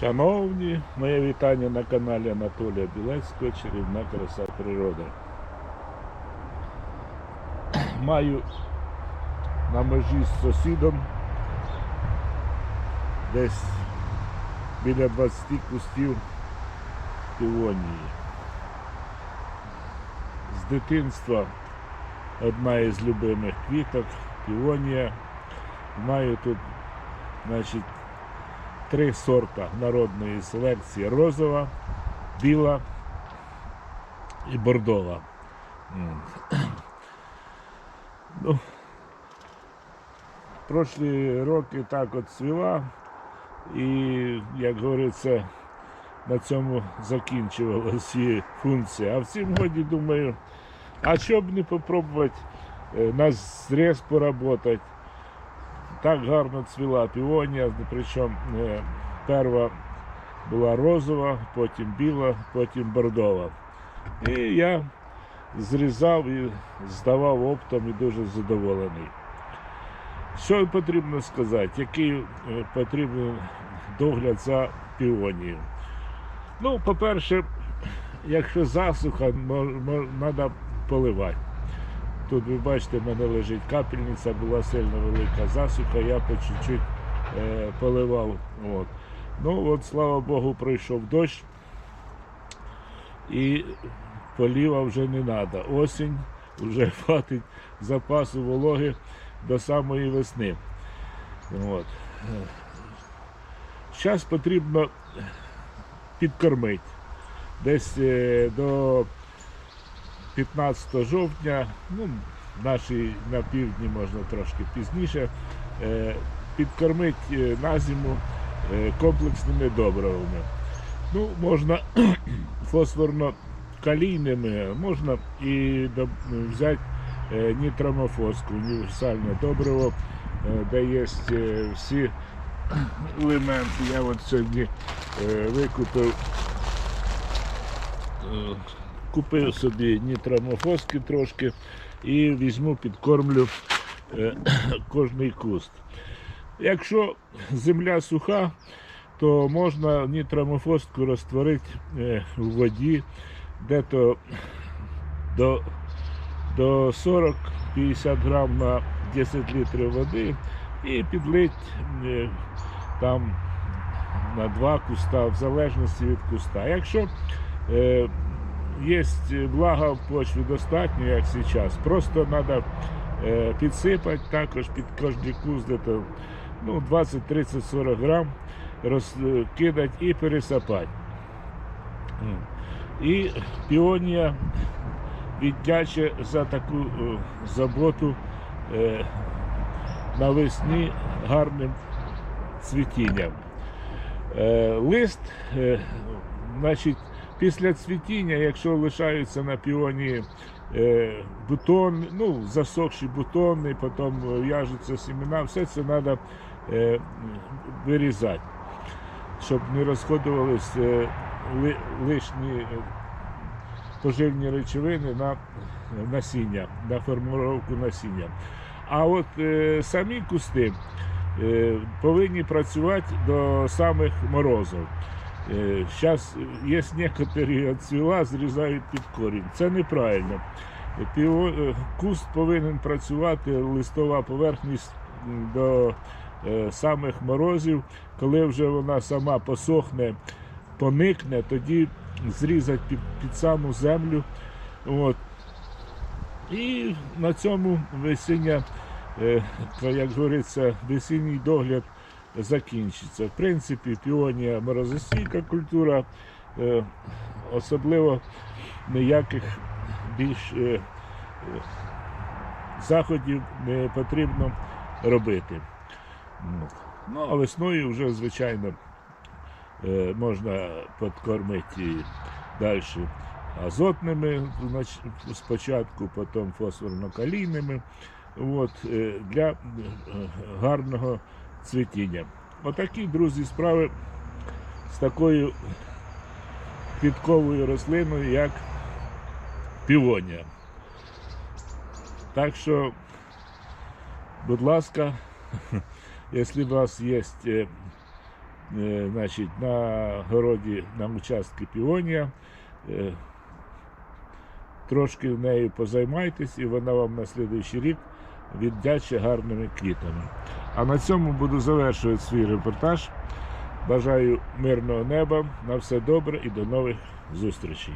Шановні, моє вітання на каналі Анатолія Білецького Чарівна краса природи. Маю на межі з сусідом десь біля 20 кустів півонії. З дитинства одна із любимих квіток півонія. Маю тут, значить, три сорта народної селекції розова, біла і бордова. Ну, прошлі роки так от цвіла, і, як говориться, на цьому закінчувалася її функція. А в цім годі думаю, а що б не попробувати е, на зрез поработати. Так гарно цвіла півонія, причому е, перша була розова, потім біла, потім бордова. І я зрізав і здавав оптом і дуже задоволений. Що потрібно сказати, який е, потрібен догляд за півонією? Ну, по-перше, якщо засуха, треба поливати. Тут ви бачите, в мене лежить капельниця, була сильно велика засуха, я по чуть-чуть е, поливав. От. Ну от, слава Богу, пройшов дощ і поліва вже не треба. Осінь вже хватить запасу вологи до самої весни. От. Зараз потрібно підкормити. Десь е, до 15 жовтня, ну, наші на півдні можна трошки пізніше, е, підкормити е, на зиму е, комплексними добривами. Ну, можна фосфорно-калійними, можна і взяти нітромофоску, універсальне добриво, де є всі елементи. Я от сьогодні викупив купив собі нітромофоски трошки і візьму, підкормлю е, кожний куст. Якщо земля суха, то можна нітромофоску розтворити е, в воді де-то до, до 40-50 грам на 10 літрів води і підлить е, там на два куста, в залежності від куста. Якщо е, є влага в почві достатньо, як зараз. Просто треба е, підсипати також під кожний куст где-то, ну, 20, 30, 40 грам розкидати і пересипати. М. І піонія віддяче за таку е, заботу е, навесні гарним цвітінням. Е, лист, е, значить, після цвітіння, якщо лишаються на піоні е, бутон, ну, засохші бутони, потім в'яжуться семена, все це треба е, вирізати, щоб не розходувалися е, ли, лишні е, поживні речовини на насіння, на формировку насіння. А от е, самі кусти е, повинні працювати до самих морозів. Зараз є некоторі цвіла, зрізають під корінь. Це неправильно. Е, Куст повинен працювати, листова поверхність до е, самих морозів. Коли вже вона сама посохне, поникне, тоді зрізати під, саму землю. От. І на цьому весіння, е, як говориться, весінній догляд закінчиться. В принципі, піонія морозостійка культура, е, особливо ніяких більш е, е, заходів не потрібно робити. Ну, Ну, а весною вже, звичайно, можна підкормити далі азотними спочатку, потім фосфорно-калійними от, для гарного цвітіння. Отакі, друзі, справи з такою квітковою рослиною, як півонія. Так що, будь ласка, якщо у вас є е, е, значить, на городі на участку піонія. Е, Трошки нею позаймайтесь, і вона вам на слідуючий рік віддяче гарними квітами. А на цьому буду завершувати свій репортаж. Бажаю мирного неба, на все добре і до нових зустрічей.